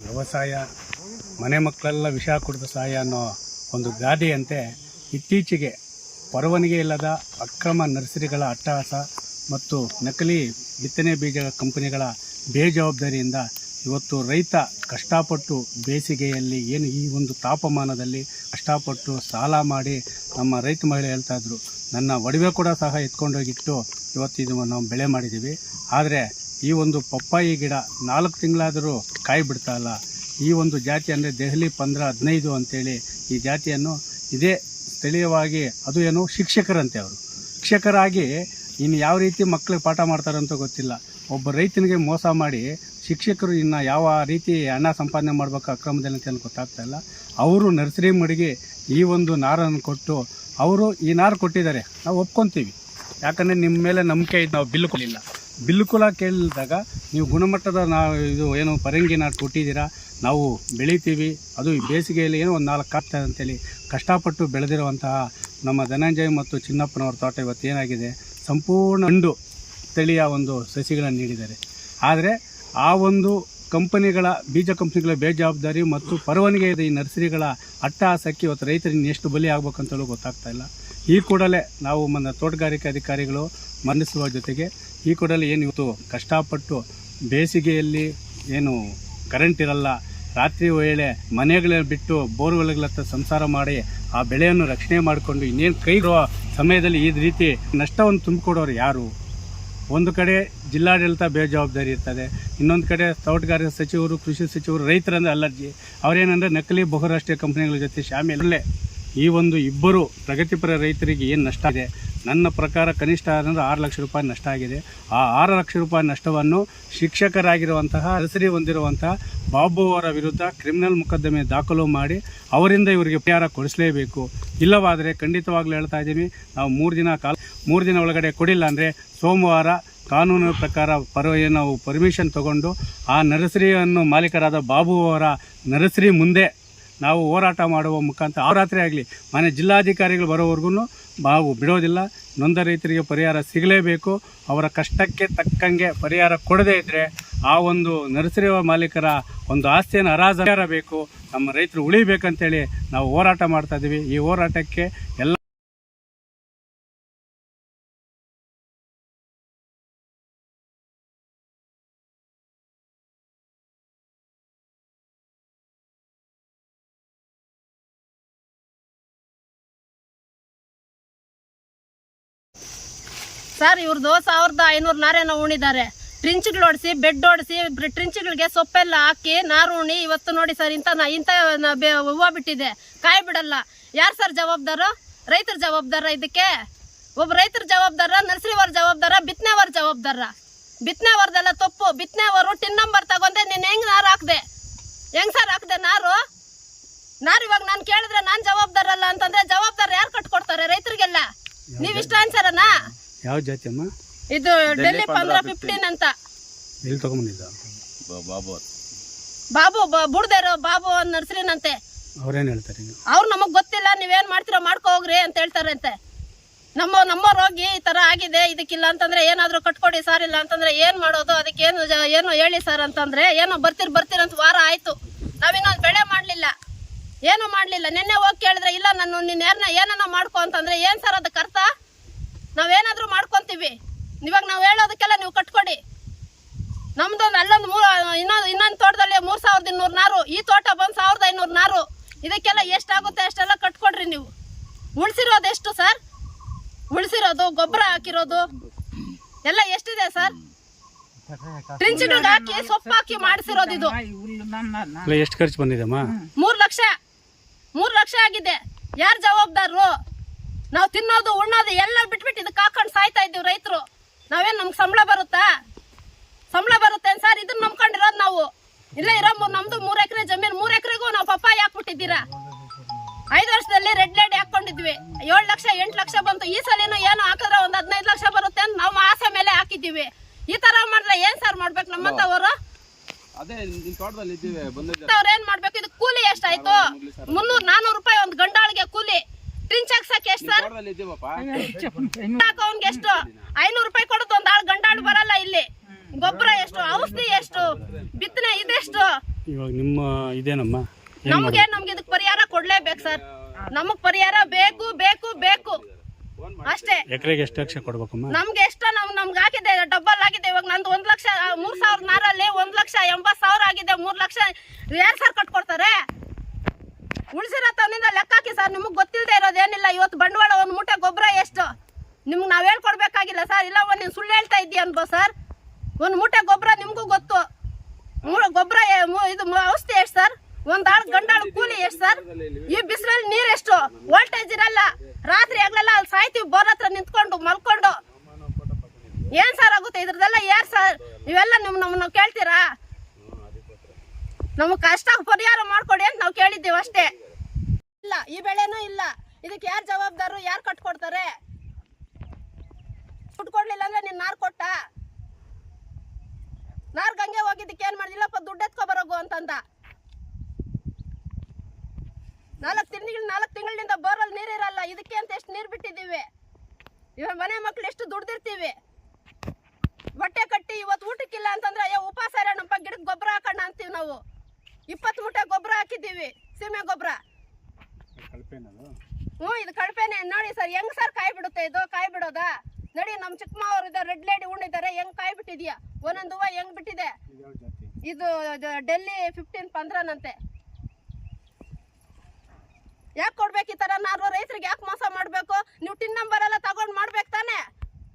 ವ್ಯವಸಾಯ, ಮನೆ ಮಕ್ಕಳೆಲ್ಲ ವಿಷ ಕುಡಿದ ಸಹಾಯ ಅನ್ನೋ ಒಂದು ಗಾದೆಯಂತೆ ಇತ್ತೀಚೆಗೆ ಪರವಾನಿಗೆ ಇಲ್ಲದ ಅಕ್ರಮ ನರ್ಸರಿಗಳ ಅಟ್ಟಹಾಸ ಮತ್ತು ನಕಲಿ ಬಿತ್ತನೆ ಬೀಜ ಕಂಪನಿಗಳ ಬೇಜವಾಬ್ದಾರಿಯಿಂದ ಇವತ್ತು ರೈತ ಕಷ್ಟಪಟ್ಟು ಬೇಸಿಗೆಯಲ್ಲಿ ಏನು ಈ ಒಂದು ತಾಪಮಾನದಲ್ಲಿ ಕಷ್ಟಪಟ್ಟು ಸಾಲ ಮಾಡಿ ನಮ್ಮ ರೈತ ಮಹಿಳೆ ಹೇಳ್ತಾಯಿದ್ರು ನನ್ನ ಒಡವೆ ಕೂಡ ಸಹ ಎತ್ಕೊಂಡೋಗಿಟ್ಟು ಇವತ್ತು ಇದು ನಾವು ಬೆಳೆ ಮಾಡಿದ್ದೀವಿ. ಆದರೆ ಈ ಒಂದು ಪಪ್ಪಾಯಿ ಗಿಡ ನಾಲ್ಕು ತಿಂಗಳಾದರೂ ಕಾಯಿ ಬಿಡ್ತಾ ಇಲ್ಲ. ಈ ಒಂದು ಜಾತಿ ಅಂದರೆ ದೆಹಲಿ ಪಂದ್ರ ಹದಿನೈದು ಅಂತೇಳಿ ಈ ಜಾತಿಯನ್ನು ಇದೇ ಸ್ಥಳೀಯವಾಗಿ ಅದು ಏನು ಶಿಕ್ಷಕರಂತೆ ಅವರು. ಶಿಕ್ಷಕರಾಗಿ ಇನ್ನು ಯಾವ ರೀತಿ ಮಕ್ಕಳಿಗೆ ಪಾಠ ಮಾಡ್ತಾರಂತ ಗೊತ್ತಿಲ್ಲ. ಒಬ್ಬ ರೈತನಿಗೆ ಮೋಸ ಮಾಡಿ ಶಿಕ್ಷಕರು ಇನ್ನು ಯಾವ ರೀತಿ ಹಣ ಸಂಪಾದನೆ ಮಾಡಬೇಕು ಅಕ್ರಮದಲ್ಲಿ ಅಂತ ಗೊತ್ತಾಗ್ತಾ ಇಲ್ಲ. ಅವರು ನರ್ಸರಿ ಮಡಿಗೆ ಈ ಒಂದು ನಾರನ್ನು ಕೊಟ್ಟು ಅವರು ಈ ನಾರು ಕೊಟ್ಟಿದ್ದಾರೆ. ನಾವು ಒಪ್ಕೊತೀವಿ. ಯಾಕಂದರೆ ನಿಮ್ಮ ಮೇಲೆ ನಂಬಿಕೆ ಇದು, ನಾವು ಬಿಲ್ಲು ಕೊಡಲಿಲ್ಲ. ಬಿಲ್ಕುಲ ಕೇಳಿದಾಗ ನೀವು ಗುಣಮಟ್ಟದ ನಾ ಇದು ಏನು ಪರಂಗಿ ನಾರು ಕೊಟ್ಟಿದ್ದೀರಾ? ನಾವು ಬೆಳಿತೀವಿ. ಅದು ಈ ಬೇಸಿಗೆಯಲ್ಲಿ ಏನೋ ಒಂದು ನಾಲ್ಕು ಆಗ್ತದೆ ಅಂತೇಳಿ ಕಷ್ಟಪಟ್ಟು ಬೆಳೆದಿರುವಂತಹ ನಮ್ಮ ಧನಂಜಯ ಮತ್ತು ಚಿನ್ನಪ್ಪನವ್ರ ತೋಟ ಇವತ್ತು ಏನಾಗಿದೆ? ಸಂಪೂರ್ಣ ಹಂಡು ತಳಿಯ ಒಂದು ಸಸಿಗಳನ್ನು ನೀಡಿದ್ದಾರೆ. ಆದರೆ ಆ ಒಂದು ಕಂಪನಿಗಳ, ಬೀಜ ಕಂಪ್ನಿಗಳ ಬೇಜವಾಬ್ದಾರಿ ಮತ್ತು ಪರವಾನಿಗೆ ಇದೆ ಈ ನರ್ಸರಿಗಳ ಅಟ್ಟ ಅಟ್ಟಹಾಸಕ್ಕೆ ಇವತ್ತು ರೈತರಿಗೆ ಎಷ್ಟು ಬಲಿ ಆಗ್ಬೇಕಂತಲೂ ಗೊತ್ತಾಗ್ತಾ ಇಲ್ಲ. ಈ ಕೂಡಲೇ ನಾವು ನಮ್ಮ ತೋಟಗಾರಿಕೆ ಅಧಿಕಾರಿಗಳು ಮನ್ನಿಸುವ ಜೊತೆಗೆ ಈ ಕೂಡಲೇ ಏನು ಇವತ್ತು ಕಷ್ಟಪಟ್ಟು ಬೇಸಿಗೆಯಲ್ಲಿ ಏನು ಕರೆಂಟ್ ಇರಲ್ಲ, ರಾತ್ರಿ ವೇಳೆ ಮನೆಗಳ ಬಿಟ್ಟು ಬೋರ್ವೆಲ್ಗಳತ್ತ ಸಂಸಾರ ಮಾಡಿ ಆ ಬೆಳೆಯನ್ನು ರಕ್ಷಣೆ ಮಾಡಿಕೊಂಡು ಇನ್ನೇನು ಕೈ ಸಮಯದಲ್ಲಿ ಈ ರೀತಿ ನಷ್ಟವನ್ನು ತುಂಬಿಕೊಡೋರು ಯಾರು? ಒಂದು ಕಡೆ ಜಿಲ್ಲಾಡಳಿತ ಬೇಜವಾಬ್ದಾರಿ ಇರ್ತದೆ, ಇನ್ನೊಂದು ಕಡೆ ತೋಟಗಾರಿಕೆ ಸಚಿವರು, ಕೃಷಿ ಸಚಿವರು ರೈತರಂದ್ರೆ ಅಲರ್ಜಿ. ಅವರೇನಂದ್ರೆ ನಕಲಿ ಬಹುರಾಷ್ಟ್ರೀಯ ಕಂಪನಿಗಳ ಜೊತೆ ಶಾಮೀಲಲ್ಲೇ ಈ ಒಂದು ಇಬ್ಬರು ಪ್ರಗತಿಪರ ರೈತರಿಗೆ ಏನು ನಷ್ಟ ಇದೆ? ನನ್ನ ಪ್ರಕಾರ ಕನಿಷ್ಠ ಅಂದರೆ ಆರು ಲಕ್ಷ ರೂಪಾಯಿ ನಷ್ಟ ಆಗಿದೆ. ಆ ಆರು ಲಕ್ಷ ರೂಪಾಯಿ ನಷ್ಟವನ್ನು ಶಿಕ್ಷಕರಾಗಿರುವಂತಹ ಹೆಸರಿ ಹೊಂದಿರುವಂತಹ ಬಾಬು ಅವರ ವಿರುದ್ಧ ಕ್ರಿಮಿನಲ್ ಮೊಕದ್ದಮೆ ದಾಖಲು ಮಾಡಿ ಅವರಿಂದ ಇವರಿಗೆ ಪರಿಹಾರ ಕೊಡಿಸಲೇಬೇಕು. ಇಲ್ಲವಾದರೆ ಖಂಡಿತವಾಗ್ಲೂ ಹೇಳ್ತಾ ಇದ್ದೀವಿ ನಾವು ಮೂರು ದಿನ ಕಾಲ, ಮೂರು ದಿನ ಒಳಗಡೆ ಕೊಡಿಲ್ಲ ಅಂದರೆ ಸೋಮವಾರ ಕಾನೂನು ಪ್ರಕಾರ ಪರ, ನಾವು ಪರ್ಮಿಷನ್ ತಗೊಂಡು ಆ ನರ್ಸರಿಯನ್ನು ಮಾಲೀಕರಾದ ಬಾಬು ಅವರ ನರ್ಸರಿ ಮುಂದೆ ನಾವು ಹೋರಾಟ ಮಾಡುವ ಮುಖಾಂತರ ಆ ಆಗಲಿ, ಮನೆ ಜಿಲ್ಲಾಧಿಕಾರಿಗಳು ಬರೋವರೆಗೂ ನಾವು ಬಿಡೋದಿಲ್ಲ. ನೊಂದ ರೈತರಿಗೆ ಪರಿಹಾರ ಸಿಗಲೇಬೇಕು. ಅವರ ಕಷ್ಟಕ್ಕೆ ತಕ್ಕಂಗೆ ಪರಿಹಾರ ಕೊಡದೇ ಇದ್ದರೆ ಆ ಒಂದು ನರ್ಸರಿ ಮಾಲೀಕರ ಒಂದು ಆಸ್ತಿಯನ್ನು ಹರಾಜು ನಮ್ಮ ರೈತರು ಉಳಿಬೇಕಂತೇಳಿ ನಾವು ಹೋರಾಟ ಮಾಡ್ತಾ ಇದ್ದೀವಿ ಈ ಹೋರಾಟಕ್ಕೆ ಎಲ್ಲ ಸರ್ ಇವ್ರದ್ದು ಸಾವಿರದ ಐನೂರು ನಾರೇನ ಉಣಿದ್ದಾರೆ ಟ್ರಿಂಚ್ಗಳು ಹೊಡಿಸಿ ಬೆಡ್ ಹೊಡಿಸಿ ಟ್ರಿಂಚ್ಗಳಿಗೆ ಸೊಪ್ಪೆಲ್ಲ ಹಾಕಿ ನಾರು ಉಣಿ ಇವತ್ತು ನೋಡಿ ಸರ್ ಇಂಥ ನಾ ಇಂಥ ಹೂವು ಬಿಟ್ಟಿದೆ. ಕಾಯಿ ಬಿಡಲ್ಲ. ಯಾರು ಸರ್ ಜವಾಬ್ದಾರು? ರೈತರ ಜವಾಬ್ದಾರ ಇದಕ್ಕೆ ಒಬ್ಬ ರೈತರ ಜವಾಬ್ದಾರ ನರ್ಸರಿವರ್ ಜವಾಬ್ದಾರ ಬಿತ್ತನೆವರ್ ಜವಾಬ್ದಾರ. ಬಿತ್ತನೆವರ್ದೆಲ್ಲ ತಪ್ಪು. ಬಿತ್ತನೆವರು ಟಿನ್ ನಂಬರ್ ತಗೊಂಡೆ ನೀನು ಹೆಂಗ್ ನಾರು ಹಾಕ್ದೆ? ಹೆಂಗ್ ಸರ್ ಹಾಕ್ದೆ ನಾರು? ನಾರು ಇವಾಗ ನಾನು ಕೇಳಿದ್ರೆ ನಾನು ಜವಾಬ್ದಾರಲ್ಲ ಅಂತಂದ್ರೆ ಜವಾಬ್ದಾರ ಯಾರು ಕಟ್ಕೊಡ್ತಾರೆ ರೈತರಿಗೆಲ್ಲ? ನೀವ್ ಇಷ್ಟ ಅನ್ಸರನಾ ಯಾವ ಜಾತಿ ಅಮ್ಮ? ಇದು ಡೆಲ್ಲಿ ಪಂದ್ರ ಫಿಫ್ಟೀನ್ ಅಂತ. ಎಲ್ಲಿ ತಗೊಂಡಿದ್ದ ಬಾಬು ಬಾಬು ಬುಡ್ದೇರೋ ಬಾಬು ನರ್ಸರಿನಂತೆ. ಅವ್ರೇನು ಹೇಳ್ತಾರೆ ಅವ್ರು ನಮಗೆ ಗೊತ್ತಿಲ್ಲ ನೀವೇನ್ ಮಾಡ್ತೀರೋ ಮಾಡ್ಕೋ ಹೋಗ್ರಿ ಅಂತ ಹೇಳ್ತಾರಂತೆ. ನಮ್ಮ ನಮ್ಮ ರೋಗಿ ಈ ತರ ಆಗಿದೆ ಇದಕ್ಕಿಲ್ಲ ಅಂತಂದ್ರೆ ಏನಾದರೂ ಕಟ್ಕೊಡಿ ಸರ್ ಇಲ್ಲ ಅಂತಂದ್ರೆ ಏನ್ ಮಾಡೋದು? ಅದಕ್ಕೆ ಏನು ಜ- ಏನು ಹೇಳಿ ಸರ್ ಅಂತಂದ್ರೆ ಏನೋ ಬರ್ತೀರಿ ಬರ್ತೀರ ಅಂತ ವಾರ ಆಯ್ತು. ನಾವಿನ್ನೊಂದು ಬೆಳೆ ಮಾಡ್ಲಿಲ್ಲ. ಏನು ಮಾಡ್ಲಿಲ್ಲ. ನಿನ್ನೆ ಹೋಗಿ ಕೇಳಿದ್ರೆ ಇಲ್ಲ ನಾನು ನಿನ್ನ ಯಾರನ್ನ ಏನನ್ನ ಮಾಡ್ಕೊ ಅಂತಂದ್ರೆ ಏನ್ ಸರ್ ಅದಕ್ಕೆ ಅರ್ಥ ನಾವೇನಾದ್ರೂ ಮಾಡ್ಕೊಂತೀವಿ. ಇವಾಗ ನಾವು ಹೇಳೋದಕ್ಕೆಲ್ಲ ನೀವು ಕಟ್ಕೊಡಿ. ನಮ್ದೊಂದು ಅಲ್ಲೊಂದು ಮೂರು ಇನ್ನೊಂದು ಇನ್ನೊಂದು ತೋಟದಲ್ಲಿ ಮೂರ್ ಸಾವಿರದ ಇನ್ನೂರು ನಾರು. ಈ ತೋಟ ಬಂದು ಸಾವಿರದ ಐನೂರು ನಾರು. ಇದಕ್ಕೆಲ್ಲ ಎಷ್ಟಾಗುತ್ತೆ ಅಷ್ಟೆಲ್ಲ ಕಟ್ಕೊಡ್ರಿ ನೀವು. ಉಳಿಸಿರೋದು ಎಷ್ಟು ಸರ್ ಉಳಿಸಿರೋದು ಗೊಬ್ಬರ ಹಾಕಿರೋದು ಎಲ್ಲ ಎಷ್ಟಿದೆ ಸರ್ ಹಾಕಿ ಸೊಪ್ಪು ಹಾಕಿ ಮಾಡಿಸಿರೋದು ಇದು. ಎಷ್ಟು ಖರ್ಚು ಬಂದಿದೆ ಮೂರ್ ಲಕ್ಷ. ಮೂರು ಲಕ್ಷ ಆಗಿದೆ. ಯಾರು ಜವಾಬ್ದಾರರು? ನಾವು ತಿನ್ನೋದು ಉಣ್ಣೋದು ಎಲ್ಲ ಬಿಟ್ಬಿಟ್ಟು ಇದಕ್ಕೆ ಹಾಕೊಂಡು ಸಾಯ್ತಾ ಇದ್ದೀವಿ ರೈತರು. ನಾವೇನ್ ನಮ್ಗೆ ಸಂಬಳ ಬರುತ್ತಾ? ಸಂಬಳ ಬರುತ್ತೆ ಸರ್? ಇದನ್ನ ನಂಬ್ಕೊಂಡಿರೋದು ನಾವು. ಇಲ್ಲ ಇರೋ ನಮ್ದು ಮೂರ್ ಎಕರೆ ಜಮೀನು ಮೂರ್ ಎಕರೆಗೂ ನಾವು ಪಪ್ಪಾಯಿ ಹಾಕ್ಬಿಟ್ಟಿದ್ದೀರಾ? ಐದು ವರ್ಷದಲ್ಲಿ ರೆಡ್ ಲೈಟ್ ಹಾಕೊಂಡಿದ್ವಿ ಏಳು ಲಕ್ಷ ಎಂಟು ಲಕ್ಷ ಬಂತು. ಈ ಸಲ ಏನು ಹಾಕಿದ್ರೆ ಒಂದ್ ಹದಿನೈದು ಲಕ್ಷ ಬರುತ್ತೆ ಅಂತ ನಾವು ಆಸೆ ಮೇಲೆ ಹಾಕಿದ್ದೀವಿ. ಈ ತರ ಮಾಡಿದ್ರೆ ಏನ್ ಸರ್ ಮಾಡ್ಬೇಕು ನಮ್ಮಂತವರು ಅವ್ರ ಏನ್ ಮಾಡ್ಬೇಕು? ಇದು ಕೂಲಿ ಎಷ್ಟಾಯ್ತು ಮುನ್ನೂರ್ ನಾನೂರು ರೂಪಾಯಿ ಒಂದ್ ಗಂಡಾಳಿಗೆ ಕೂಲಿ. ಟ್ರಿಂಚ್ ಹಾಕ್ಸಕ್ಕೆ ಎಷ್ಟು ಸರ್? ಅವ್ನ್ಗೆ ಎಷ್ಟು? ಐನೂರು ರೂಪಾಯಿ ಕೊಡುದು ಒಂದ್ ಆಳ್ ಗಂಡಾಳು ಬರಲ್ಲ ಇಲ್ಲಿ. ಗೊಬ್ಬರ ಎಷ್ಟು? ಔಷಧಿ ಎಷ್ಟು? ಬಿತ್ತನೆ ಇದೆಷ್ಟು? ಇವಾಗ ನಿಮ್ಮ ಇದೇನಮ್ಮ? ನಮಗೆ ನಮ್ಗೆ ಇದಕ್ ಪರಿಹಾರ ಕೊಡ್ಲೇಬೇಕು ಸರ್. ನಮಗ್ ಪರಿಹಾರ ಬೇಕು ಬೇಕು ಬೇಕು. ಅಷ್ಟೇ. ಎಕರೆಗೆ ಎಷ್ಟು ಲಕ್ಷ ಕೊಡ್ಬೇಕಮ್ಮ? ನಮ್ಗೆ ಎಷ್ಟ ನಮ್ ನಮ್ಗೆ ಆಗಿದೆ ಡಬಲ್ ಆಗಿದೆ. ಇವಾಗ ನಂದು ಒಂದ್ ಲಕ್ಷ ಮೂರ್ ಸಾವಿರದ ನಾರಲ್ಲಿ ಒಂದ್ ಲಕ್ಷ ಎಂಬತ್ ಸಾವಿರ ಆಗಿದೆ ಮೂರ್ ಲಕ್ಷ ಯಾರು ಸರ್ ಕಟ್ಕೊಡ್ತಾರೆ. ಉಳಿಸಿರೋ ಲೆಕ್ಕ ಹಾಕಿ ಸರ್, ನಿಮಗೆ ಗೊತ್ತಿಲ್ಲದೆ ಇರೋದೇನಿಲ್ಲ ಇವತ್ತು ಬಂಡವಾಳ ಒಂದು ಮೂಟೆ ಗೊಬ್ಬರ ಎಷ್ಟು? ನಿಮ್ಗೆ ನಾವು ಹೇಳ್ಕೊಡ್ಬೇಕಾಗಿಲ್ಲ ಸರ್. ಇಲ್ಲ, ಒಂದು ನೀವು ಸುಳ್ಳು ಹೇಳ್ತಾ ಇದ್ದೀಯ ಅನ್ಬೋ ಸರ್. ಒಂದು ಮೂಟೆ ಗೊಬ್ಬರ ನಿಮಗೂ ಗೊತ್ತು. ಗೊಬ್ಬರ ಇದು ಔಷಧಿ ಎಷ್ಟು ಸರ್? ಒಂದ್ ಆಳ್ ಗಂಡಾಳು ಕೂಲಿ ಎಷ್ಟು ಸರ್? ಈ ಬಿಸಿಲಲ್ಲಿ ನೀರ್ ಎಷ್ಟು? ವೋಲ್ಟೇಜ್ ಇರಲ್ಲ. ರಾತ್ರಿ ಆಗ್ಲೆಲ್ಲ ಅಲ್ಲಿ ಸಾಯ್ತೀವಿ, ಬೋರ್ ಹತ್ರ ನಿಂತ್ಕೊಂಡು ಮಲ್ಕೊಂಡು. ಏನ್ ಸರ್ ಆಗುತ್ತೆ? ಇದ್ರದೆಲ್ಲ ಏರ್ ಸರ್? ಇವೆಲ್ಲ ನಿಮ್ ನಮ್ಮನ್ನ ಕೇಳ್ತೀರಾ? ನಮಗ್ ಕಷ್ಟ ಪರಿಹಾರ ಮಾಡ್ಕೊಡಿ ಅಂತ ನಾವು ಕೇಳಿದ್ದೀವಿ ಅಷ್ಟೇ. ಇಲ್ಲ, ಈ ಬೆಳೆನೂ ಇಲ್ಲ. ಇದಕ್ಕೆ ಯಾರು ಜವಾಬ್ದಾರು, ಯಾರು ಕಟ್ಕೊಡ್ತಾರೆ? ಕೊಡ್ಲಿಲ್ಲ ಅಂದ್ರೆ ನೀನು ನಾರು ಕೊಟ್ಟ? ನಾರ್ ಗಂಗೆ ಹೋಗಿದ್ದಕ್ಕೆ ಏನು ಮಾಡಿದಿಲ್ಲಪ್ಪ ದುಡ್ಡು ಎತ್ಕೊಬರೋಗು ಅಂತಂದ. ನಾಲ್ಕು ತಿಂಗಳು, ನಾಲ್ಕು ತಿಂಗಳಿಂದ ಬೋರಲ್ಲಿ ನೀರಿರಲ್ಲ, ಇದಕ್ಕೆ ಅಂತ ಎಷ್ಟು ನೀರು ಬಿಟ್ಟಿದ್ದೀವಿ? ಇವಾಗ ಮನೆ ಮಕ್ಳು ಎಷ್ಟು ದುಡ್ದಿರ್ತೀವಿ? ಬಟ್ಟೆ ಕಟ್ಟಿ ಇವತ್ತು ಊಟಕ್ಕಿಲ್ಲ ಅಂತಂದ್ರೆ, ಅಯ್ಯೋ, ಉಪವಾಸ ಇರೋಣಪ್ಪ ಗಿಡಕ್ಕೆ ಗೊಬ್ಬರ ಹಾಕೋಣ ಅಂತೀವಿ ನಾವು. ಇಪ್ಪತ್ತು ಮೂಟೆ ಗೊಬ್ಬರ ಹಾಕಿದ್ದೀವಿ ಸೀಮೆ ಗೊಬ್ಬರ. ಹ್ಞೂ ಇದು ಕಳಪೆನೆ. ನೋಡಿ ಸರ್ ಹೆಂಗ್ ಸರ್ ಕಾಯಿ ಬಿಡುತ್ತೆ ಇದು? ಕಾಯಿ ಬಿಡೋದಾ ನೋಡಿ ನಮ್ಮ ಚಿಕ್ಕಮ್ಮ ಅವ್ರು ಇದ್ದಾರೆ ರೆಡ್ ಲೇಡಿ ಉಂಡಿದ್ದಾರೆ. ಹೆಂಗ್ ಕಾಯಿ ಬಿಟ್ಟಿದ್ಯಾ ಒಂದೊಂದು ಹೂವ ಹೆಂಗ್ ಬಿಟ್ಟಿದೆ? ಇದು ಇದು ಡೆಲ್ಲಿ ಫಿಫ್ಟೀನ್ ಪಂದ್ರನಂತೆ. ಯಾಕೆ ಕೊಡ್ಬೇಕು ಈ ತರ ನಾರು ರೈತರಿಗೆ ಯಾಕೆ ಮೋಸ ಮಾಡಬೇಕು? ನೀವು ಟಿನ್ ನಂಬರ್ ಎಲ್ಲ ತಗೊಂಡ್ ಮಾಡ್ಬೇಕು ತಾನೆ?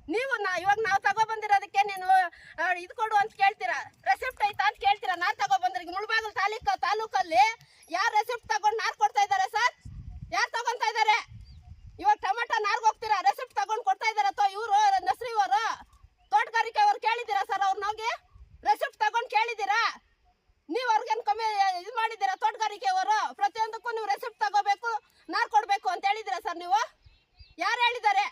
ನೀವು ನಾ ಇವಾಗ ನಾವು ತಗೋ ಬಂದಿರೋದಕ್ಕೆ ನೀನು ಇದು ಕೊಡು ಅಂತ ಕೇಳ್ತೀರಾ? ರೆಸಿಪ್ಟ್ ಐತಾ ಅಂತ ಕೇಳ್ತೀರಾ? ನಾನು ತಗೋ ಬಂದ್ರಿಗೆ ಮುಳಬಾಗಲ್ ತಾಲೂಕು ತಾಲೂಕಲ್ಲಿ ಯಾರು ರೆಸಿಪ್ಟ್ ತಗೊಂಡು ನಾರ್ ಕೊಡ್ತಾ ಇದ್ದಾರೆ ಸರ್ ಯಾರು ತಗೊಂತಾ ಇದ್ದಾರೆ ಇವಾಗ ಟೊಮೆಟೊ ನಾರ್ಗೆ ಹೋಗ್ತೀರಾ ರೆಸಿಪ್ಟ್ ತಗೊಂಡು ಕೊಡ್ತಾ ಇದಾರೆ ಅಥವಾ ಇವರು ನರ್ಸರಿ ಅವರು ತೋಟಗಾರಿಕೆ ಅವ್ರು ಕೇಳಿದ್ದೀರಾ ಸರ್ ಅವ್ರು ನಮಗೆ ರೆಸಿಪ್ಟ್ ತಗೊಂಡು ಕೇಳಿದ್ದೀರಾ ನೀವು ಅವ್ರಿಗೇನು ಕಮ್ಮಿ ಇದು ಮಾಡಿದ್ದೀರಾ ತೋಟಗಾರಿಕೆ ಅವರು ಪ್ರತಿಯೊಂದಕ್ಕೂ ನೀವು ರೆಸಿಪ್ಟ್ ತಗೋಬೇಕು ನಾರ್ ಕೊಡಬೇಕು ಅಂತ ಹೇಳಿದ್ದೀರಾ ಸರ್ ನೀವು ಯಾರು ಹೇಳಿದ್ದಾರೆ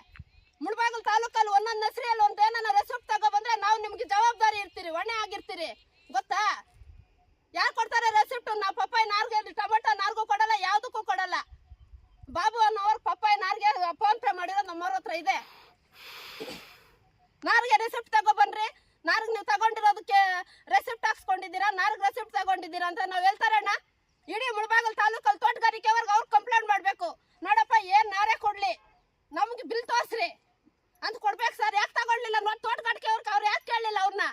ಮುಳಬಾಗಲ್ ತಾಲೂಕಲ್ಲಿ ಒಂದೊಂದು ನರ್ಸರಿಯಲ್ಲಿ ಒಂದು ಏನನ್ನ ರೆಸಿಪ್ಟ್ ತಗೋ ಬಂದ್ರೆ ನಾವು ನಿಮ್ಗೆ ಜವಾಬ್ದಾರಿ ಇರ್ತೀರಿ ಹೊಣೆ ಆಗಿರ್ತೀರಿ ಗೊತ್ತಾ ಯಾರು ಕೊಡ್ತಾರೆ ರೆಸಿಪ್ಟ್ ನಾವು ಪಪ್ಪಾಯಿ ನಾರ್ಗೆ ಟೊಮೆಟೊ ನಾರ್ಗೂ ಕೊಡಲ್ಲ ಯಾವುದಕ್ಕೂ ಕೊಡಲ್ಲ ಬಾಬು ಅನ್ನೋರು ಪಪ್ಪಾಯಿ ನಾರ್ಗೆ ಫೋನ್ ಪೇ ಮಾಡಿರೋದು ನಮ್ಮವ್ರ ಹತ್ರ ಇದೆ ನಾರ್ಗೆ ರೆಸಿಪ್ಟ್ ತಗೊಬನ್ರಿ ನಾರ್ಗ್ ನೀವು ತಗೊಂಡಿರೋದಕ್ಕೆ ರೆಸಿಪ್ಟ್ ಹಾಕ್ಸ್ಕೊಂಡಿದ್ದೀರಾ ನಾರ್ಗ್ ರೆಸಿಪ್ಟ್ ತಗೊಂಡಿದ್ದೀರಾ ಅಂತ ನಾವು ಹೇಳ್ತಾರಣ್ಣ ಇಡೀ ಮುಳಬಾಗಲ್ ತಾಲೂಕಲ್ಲಿ ತೋಟಗಾರಿಕೆವರೆಗೆ ಅವ್ರು ಕಂಪ್ಲೇಂಟ್ ಮಾಡಬೇಕು ನೋಡಪ್ಪ ಏನ್ ನಾರೇ ಕೊಡ್ಲಿ ನಮ್ಗೆ ಬಿಲ್ ತೋರ್ಸ್ರಿ ಅಂತ ಕೊಡ್ಬೇಕು ಸರ್ ಯಾಕೆ ತಗೊಳ್ಳಿಲ್ಲ ನೋಡಿ ತೋಟಗಾರಿಕೆ ಅವ್ರಿಗೆ ಅವ್ರು ಯಾಕೆ ಕೇಳಲಿಲ್ಲ ಅವ್ರನ್ನ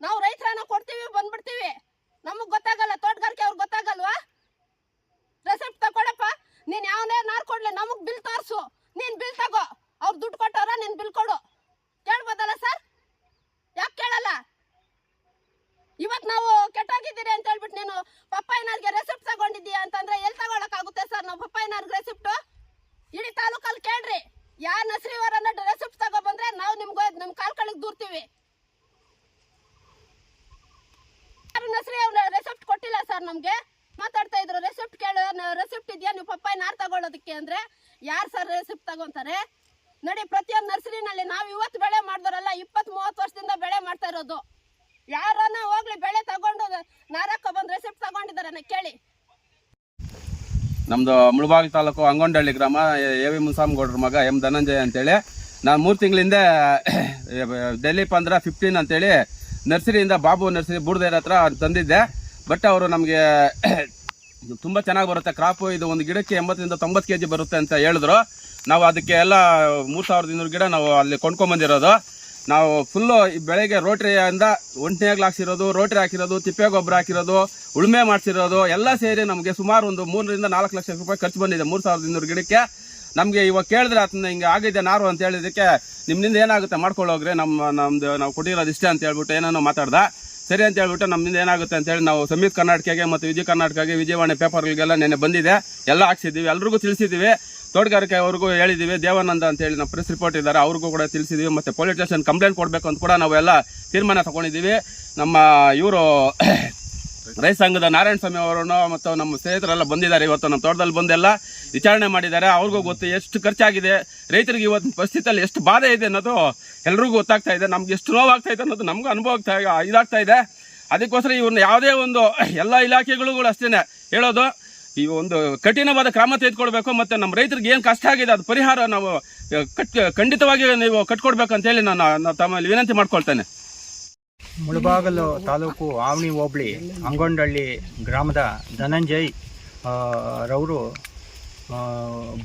ನಾವು ರೈತರನ್ನ ಕೊಡ್ತೀವಿ ಬಂದ್ಬಿಡ್ತೀವಿ ನಮಗ್ ಗೊತ್ತಾಗಲ್ಲ ತೋಟಗಾರಿಕೆ ಅವ್ರಿಗೆ ಗೊತ್ತಾಗಲ್ವಾ ರೆಸಿಪ್ಟ್ ತಗೊಳಪ್ಪ ನೀನ್ ಯಾವನೇ ನಾರ್ ಕೊಡ್ಲಿ ನಮಗ್ ಬಿಲ್ ತೋರ್ಸು ನೀನ್ ಬಿಲ್ ತಗೋ ಅವ್ರು ದುಡ್ಡು ಕೊಟ್ಟವ್ರ ನೀನ್ ಬಿಲ್ ಕೊಡು ಕೇಳ್ಬೋದಲ್ಲ ಸರ್ ಯಾಕೆ ಕೇಳಲ್ಲ ಇವತ್ ನಾವು ಕೆಟ್ಟೋಗಿದ್ದೀರಿ ಅಂತ ಹೇಳ್ಬಿಟ್ಟು ನೀನು ಪಪ್ಪಾಯಿನಾರ್ಗೆ ರೆಸಿಪ್ಟ್ ತಗೊಂಡಿದ್ದೀಯ ಅಂತಂದ್ರೆ ಎಲ್ಲಿ ತಗೊಳಕ್ಕಾಗುತ್ತೆ ಸರ್ ನಾವು ಪಪ್ಪಾಯಿನಾರ್ಗೆ ರೆಸಿಪ್ಟ್ ಇಡೀ ತಾಲೂಕಲ್ಲಿ ಕೇಳ್ರಿ ಯಾ ನರ್ಸರಿವರನ್ನ ರೆಸಿಪ್ಟ್ ತಗೋ ಬಂದ್ರೆ ನಾವು ನಿಮ್ಗೆ ನಿಮ್ ಕಾಲ್ ಕಳಿಗೆ ದೂರ್ತೀವಿ ಯಾರು ನರ್ಸರಿ ರೆಸಿಪ್ಟ್ ಕೊಟ್ಟಿಲ್ಲ ಸರ್ ನಮ್ಗೆ ಮಾತಾಡ್ತಾ ಇದ್ರು ರೆಸಿಪ್ಟ್ ಕೇಳು ರೆಸಿಪ್ಟ್ ಇದೆಯಾ? ನೀವು ಪಪ್ಪಾಯಿ ನಾರ್ ತಗೊಳ್ಳೋದಕ್ಕೆ ಅಂದ್ರೆ ಯಾರು ಸರ್ ರೆಸಿಪ್ಟ್ ತಗೊಂತಾರೆ? ನೋಡಿ, ಪ್ರತಿಯೊಂದು ನರ್ಸರಿನಲ್ಲಿ ನಾವು ಇವತ್ತು ಬೆಳೆ ಮಾಡಿದ್ರಲ್ಲ ಇಪ್ಪತ್ತ್ ಮೂವತ್ತು ವರ್ಷದಿಂದ ಬೆಳೆ ಮಾಡ್ತಾ ಇರೋದು. ಯಾರನ್ನ ಹೋಗ್ಲಿ ಬೆಳೆ ತಗೊಂಡು ನಾರಕ್ಕ ಬಂದು ರೆಸಿಪ್ಟ್ ತಗೊಂಡಿದ್ದಾರೆ ಕೇಳಿ. ನಮ್ದು ಮುಳಬಾಗಿಲು ತಾಲೂಕು ಅಂಗೊಂಡಳ್ಳಿ ಗ್ರಾಮ, ಎ ವಿ ಮುನ್ಸಾಮಗೌಡ್ರ ಮಗ ಎಂ ಧನಂಜಯ ಅಂತೇಳಿ. ನಾನು ಮೂರು ತಿಂಗಳಿಂದ ಡೆಲ್ಲಿ ಪಂದ್ರ ಫಿಫ್ಟೀನ್ ಅಂತೇಳಿ ನರ್ಸರಿಯಿಂದ ಬಾಬು ನರ್ಸರಿ ಬೂಡ್ದೇರ ಹತ್ರ ತಂದಿದ್ದೆ. ಬಟ್ ಅವರು ನಮಗೆ ತುಂಬ ಚೆನ್ನಾಗಿ ಬರುತ್ತೆ. ಕ್ರಾಪು ಇದು ಒಂದು ಗಿಡಕ್ಕೆ ಎಂಬತ್ತರಿಂದ ತೊಂಬತ್ತು ಕೆ ಜಿ ಬರುತ್ತೆ ಅಂತ ಹೇಳಿದ್ರು. ನಾವು ಅದಕ್ಕೆ ಎಲ್ಲ ಮೂರು ಸಾವಿರದ ಇನ್ನೂರು ಗಿಡ ನಾವು ಅಲ್ಲಿ ಕೊಂಡ್ಕೊಂಬಂದಿರೋದು ನಾವು ಫುಲ್ಲು ಬೆಳಗ್ಗೆ ಬೆಳೆಗೆ ರೋಟ್ರಿಯಿಂದ ಒಂಟೆಯಾಗ್ಲು ಹಾಕ್ಸಿರೋದು ರೋಟ್ರಿ ಹಾಕಿರೋದು, ತಿಪ್ಪೆ ಗೊಬ್ಬರ ಹಾಕಿರೋದು, ಉಳುಮೆ ಮಾಡಿಸಿರೋದು ಎಲ್ಲ ಸೇರಿ ನಮಗೆ ಸುಮಾರು ಒಂದು ಮೂರರಿಂದ ನಾಲ್ಕು ಲಕ್ಷ ರೂಪಾಯಿ ಖರ್ಚು ಬಂದಿದೆ ಮೂರು ಸಾವಿರದ ಇನ್ನೂರು ಗಿಡಕ್ಕೆ. ನಮಗೆ ಇವಾಗ ಕೇಳಿದ್ರೆ ಅದನ್ನ ಹಿಂಗೆ ಆಗಿದೆ ನಾರು ಅಂತ ಹೇಳಿದಕ್ಕೆ ನಿಮ್ಮಿಂದ ಏನಾಗುತ್ತೆ ಮಾಡ್ಕೊಳ್ಳೋಗ್ರೆ. ನಮ್ಮ ನಮ್ಮದು ನಾವು ಕೊಟ್ಟಿರೋದು ಇಷ್ಟೇ ಅಂತ ಹೇಳ್ಬಿಟ್ಟು ಏನೇನೋ ಮಾತಾಡ್ದ. ಸರಿ ಅಂತ ಹೇಳ್ಬಿಟ್ಟು ನಮ್ಮಿಂದ ಏನಾಗುತ್ತೆ ಅಂತ ಹೇಳಿ ನಾವು ಸಂಯುಕ್ತ ಕರ್ನಾಟಕಗೆ ಮತ್ತು ವಿಜಯ ಕರ್ನಾಟಕಗೆ ವಿಜಯವಾಣಿ ಪೇಪರ್ಗಳಿಗೆಲ್ಲ ನೆನೆ ಬಂದಿದೆ. ಎಲ್ಲ ಹಾಕ್ಸಿದ್ದೀವಿ. ಎಲ್ರಿಗೂ ತಿಳಿಸಿದ್ದೀವಿ. ತೋಟಗಾರಿಕೆ ಅವ್ರಿಗೂ ಹೇಳಿದ್ದೀವಿ. ದೇವಾನಂದ ಅಂತ ಹೇಳಿ ನಮ್ಮ ಪ್ರೆಸ್ ರಿಪೋರ್ಟ್ ಇದ್ದಾರೆ. ಅವ್ರಿಗೂ ಕೂಡ ತಿಳಿಸಿದ್ದೀವಿ. ಮತ್ತು ಪೊಲೀಸ್ ಸ್ಟೇಷನ್ ಕಂಪ್ಲೇಂಟ್ ಕೊಡಬೇಕು ಅಂತ ಕೂಡ ನಾವೆಲ್ಲ ತೀರ್ಮಾನ ತಗೊಂಡಿದ್ದೀವಿ. ನಮ್ಮ ಇವರು ರೈತ ಸಂಘದ ನಾರಾಯಣ ಸ್ವಾಮಿ ಅವರನ್ನು ಮತ್ತು ನಮ್ಮ ಸ್ನೇಹಿತರೆಲ್ಲ ಬಂದಿದ್ದಾರೆ. ಇವತ್ತು ನಮ್ಮ ತೋಟದಲ್ಲಿ ಬಂದೆಲ್ಲ ವಿಚಾರಣೆ ಮಾಡಿದ್ದಾರೆ. ಅವ್ರಿಗೂ ಗೊತ್ತು ಎಷ್ಟು ಖರ್ಚಾಗಿದೆ, ರೈತರಿಗೆ ಇವತ್ತಿನ ಪರಿಸ್ಥಿತಿಯಲ್ಲಿ ಎಷ್ಟು ಬಾಧೆ ಇದೆ ಅನ್ನೋದು ಎಲ್ರಿಗೂ ಗೊತ್ತಾಗ್ತಾ ಇದೆ. ನಮ್ಗೆ ಎಷ್ಟು ನೋವಾಗ್ತಾ ಇದೆ ಅನ್ನೋದು ನಮಗೂ ಅನುಭವ ಆಗ್ತಾ ಇದಾಗ್ತಾ ಇದೆ. ಅದಕ್ಕೋಸ್ಕರ ಇವ್ರನ್ನ ಯಾವುದೇ ಒಂದು ಎಲ್ಲ ಇಲಾಖೆಗಳು ಅಷ್ಟೇ ಹೇಳೋದು. ಈ ಒಂದು ಕಠಿಣವಾದ ಕ್ರಮ ತೆಗೆದುಕೊಳ್ಬೇಕು ಮತ್ತು ನಮ್ಮ ರೈತರಿಗೆ ಏನು ಕಷ್ಟ ಆಗಿದೆ ಅದು ಪರಿಹಾರ ನಾವು ಕಟ್ ಖಂಡಿತವಾಗಿ ನೀವು ಕಟ್ಕೊಡ್ಬೇಕು ಅಂತ ಹೇಳಿ ನಾನು ನಾನು ತಮ್ಮಲ್ಲಿ ವಿನಂತಿ ಮಾಡ್ಕೊಳ್ತೇನೆ. ಮುಳಬಾಗಲು ತಾಲೂಕು ಆವಣಿ ಹೋಬಳಿ ಅಂಗೊಂಡಳ್ಳಿ ಗ್ರಾಮದ ಧನಂಜಯ್ ರವರು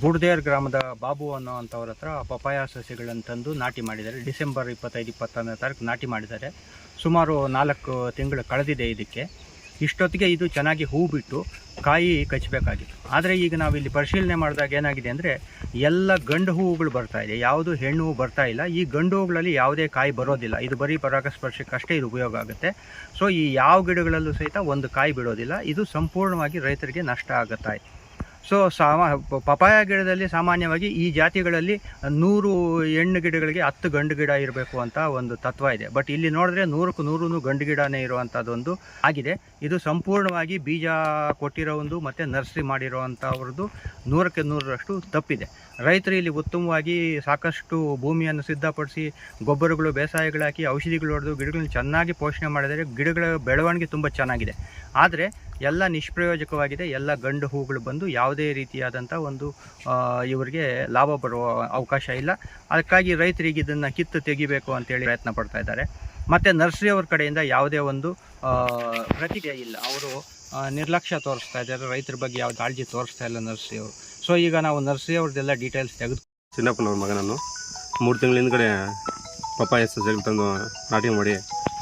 ಬೂಡ್ದೇರ್ ಗ್ರಾಮದ ಬಾಬು ಅನ್ನೋವಂಥವ್ರ ಹತ್ರ ಪಪಾಯ ಸಸಿಗಳನ್ನು ತಂದು ನಾಟಿ ಮಾಡಿದ್ದಾರೆ. ಡಿಸೆಂಬರ್ ಇಪ್ಪತ್ತೈದು, ಇಪ್ಪತ್ತೊಂದನೇ ತಾರೀಕು ನಾಟಿ ಮಾಡಿದ್ದಾರೆ. ಸುಮಾರು ನಾಲ್ಕು ತಿಂಗಳು ಕಳೆದಿದೆ ಇದಕ್ಕೆ. ಇಷ್ಟೊತ್ತಿಗೆ ಇದು ಚೆನ್ನಾಗಿ ಹೂ ಬಿಟ್ಟು ಕಾಯಿ ಕಚ್ಚಬೇಕಾಗಿತ್ತು. ಆದರೆ ಈಗ ನಾವು ಇಲ್ಲಿ ಪರಿಶೀಲನೆ ಮಾಡಿದಾಗ ಏನಾಗಿದೆ ಅಂದರೆ ಎಲ್ಲ ಗಂಡು ಹೂವುಗಳು ಬರ್ತಾ ಇದೆ. ಯಾವುದು ಹೆಣ್ಣು ಹೂವು ಬರ್ತಾ ಇಲ್ಲ. ಈ ಗಂಡು ಹೂಗಳಲ್ಲಿ ಯಾವುದೇ ಕಾಯಿ ಬರೋದಿಲ್ಲ. ಇದು ಬರೀ ಪರಾಗಸ್ಪರ್ಶಕ್ಕಷ್ಟೇ ಇದು ಉಪಯೋಗ ಆಗುತ್ತೆ. ಸೊ ಈ ಯಾವ ಗಿಡಗಳಲ್ಲೂ ಸಹಿತ ಒಂದು ಕಾಯಿ ಬಿಡೋದಿಲ್ಲ. ಇದು ಸಂಪೂರ್ಣವಾಗಿ ರೈತರಿಗೆ ನಷ್ಟ ಆಗುತ್ತಾ ಇದೆ. ಸೊ ಸಾಮಾ, ಪಪಾಯ ಗಿಡದಲ್ಲಿ ಸಾಮಾನ್ಯವಾಗಿ ಈ ಜಾತಿಗಳಲ್ಲಿ ನೂರು ಹೆಣ್ಣು ಗಿಡಗಳಿಗೆ ಹತ್ತು ಗಂಡು ಗಿಡ ಇರಬೇಕು ಅಂತ ಒಂದು ತತ್ವ ಇದೆ. ಬಟ್ ಇಲ್ಲಿ ನೋಡಿದ್ರೆ ನೂರಕ್ಕೂ ನೂರು ಗಂಡು ಗಿಡನೇ ಇರುವಂಥದ್ದೊಂದು ಆಗಿದೆ. ಇದು ಸಂಪೂರ್ಣವಾಗಿ ಬೀಜ ಕೊಟ್ಟಿರೋ ಒಂದು ಮತ್ತು ನರ್ಸರಿ ಮಾಡಿರೋವಂಥವ್ರದ್ದು ನೂರಕ್ಕೆ ನೂರರಷ್ಟು ತಪ್ಪಿದೆ. ರೈತರು ಇಲ್ಲಿ ಉತ್ತಮವಾಗಿ ಸಾಕಷ್ಟು ಭೂಮಿಯನ್ನು ಸಿದ್ಧಪಡಿಸಿ ಗೊಬ್ಬರಗಳು, ಬೇಸಾಯಗಳಾಕಿ ಔಷಧಿಗಳು ಹೊಡೆದು ಗಿಡಗಳನ್ನ ಚೆನ್ನಾಗಿ ಪೋಷಣೆ ಮಾಡಿದರೆ ಗಿಡಗಳ ಬೆಳವಣಿಗೆ ತುಂಬ ಚೆನ್ನಾಗಿದೆ. ಆದರೆ ಎಲ್ಲ ನಿಷ್ಪ್ರಯೋಜಕವಾಗಿದೆ. ಎಲ್ಲ ಗಂಡು ಹೂಗಳು ಬಂದು ಯಾವುದೇ ರೀತಿಯಾದಂಥ ಒಂದು ಇವರಿಗೆ ಲಾಭ ಬರುವ ಅವಕಾಶ ಇಲ್ಲ. ಅದಕ್ಕಾಗಿ ರೈತರಿಗೆ ಇದನ್ನು ಕಿತ್ತು ತೆಗಿಬೇಕು ಅಂತೇಳಿ ಪ್ರಯತ್ನ ಪಡ್ತಾ ಇದ್ದಾರೆ. ಮತ್ತು ನರ್ಸರಿಯವ್ರ ಕಡೆಯಿಂದ ಯಾವುದೇ ಒಂದು ಪ್ರತಿಕ್ರಿಯೆ ಇಲ್ಲ. ಅವರು ನಿರ್ಲಕ್ಷ್ಯ ತೋರಿಸ್ತಾ ಇದ್ದಾರೆ. ರೈತರ ಬಗ್ಗೆ ಯಾವ ಕಾಳಜಿ ತೋರಿಸ್ತಾ ಇಲ್ಲ ನರ್ಸರಿಯವರು ಸೊ ಈಗ ನಾವು ನರ್ಸರಿಯವ್ರದ್ದೆಲ್ಲ ಡೀಟೇಲ್ಸ್ ತೆಗೆದು ಚಿನ್ನಪ್ಪನವ್ರ ಮಗ ನಾನು ಮೂರು ತಿಂಗಳ ಹಿಂದ್ಗಡೆ ಪಪ್ಪಾಯ ಸಸ್ಯಗಳು ತಂದು ನಾಟಿ ಮಾಡಿ,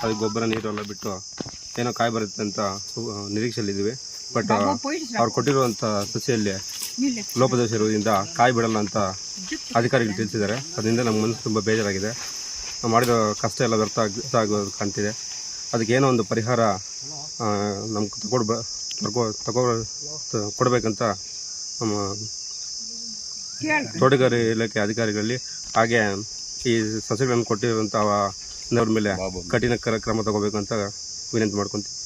ಅದಕ್ಕೆ ಗೊಬ್ಬರ ನೀರು ಎಲ್ಲ ಬಿಟ್ಟು ಏನೋ ಕಾಯಿ ಬರುತ್ತೆ ಅಂತ ಸು- ನಿರೀಕ್ಷೆಯಲ್ಲಿದ್ದೀವಿ ಬಟ್ ಅವ್ರು ಕೊಟ್ಟಿರುವಂಥ ಸಸಿಯಲ್ಲಿ ಲೋಪದೋಷ ಇರುವುದರಿಂದ ಕಾಯಿ ಬಿಡಲ್ಲ ಅಂತ ಅಧಿಕಾರಿಗಳು ತಿಳಿಸಿದ್ದಾರೆ. ಅದರಿಂದ ನಮ್ಮ ಮನಸ್ಸು ತುಂಬ ಬೇಜಾರಾಗಿದೆ. ನಾವು ಮಾಡಿದ ಕಷ್ಟ ಎಲ್ಲ ವ್ಯರ್ಥ ಆಗ್ತ ವ್ಯರ್ಥ ಆಗೋದು ಕಾಣ್ತಿದೆ. ಅದಕ್ಕೆ ಏನೋ ಒಂದು ಪರಿಹಾರ ನಮ್ಗೆ ತಗೊಡ್ಬ ತಗೋ ತಗೋ ತ- ಕೊಡಬೇಕಂತ ನಮ್ಮ ತೋಟಗಾರಿ ಇಲಾಖೆ ಅಧಿಕಾರಿಗಳಲ್ಲಿ ಹಾಗೆ ಈ ಸಸಿಗಳನ್ನು ಕೊಟ್ಟಿರುವಂಥ ಅವ್ರ ಮೇಲೆ ಕಠಿಣ ಕ್ರ- ಕ್ರಮ ತಗೋಬೇಕು ಅಂತ ವಿನಂತಿ ಮಾಡ್ಕೊಂತೀವಿ.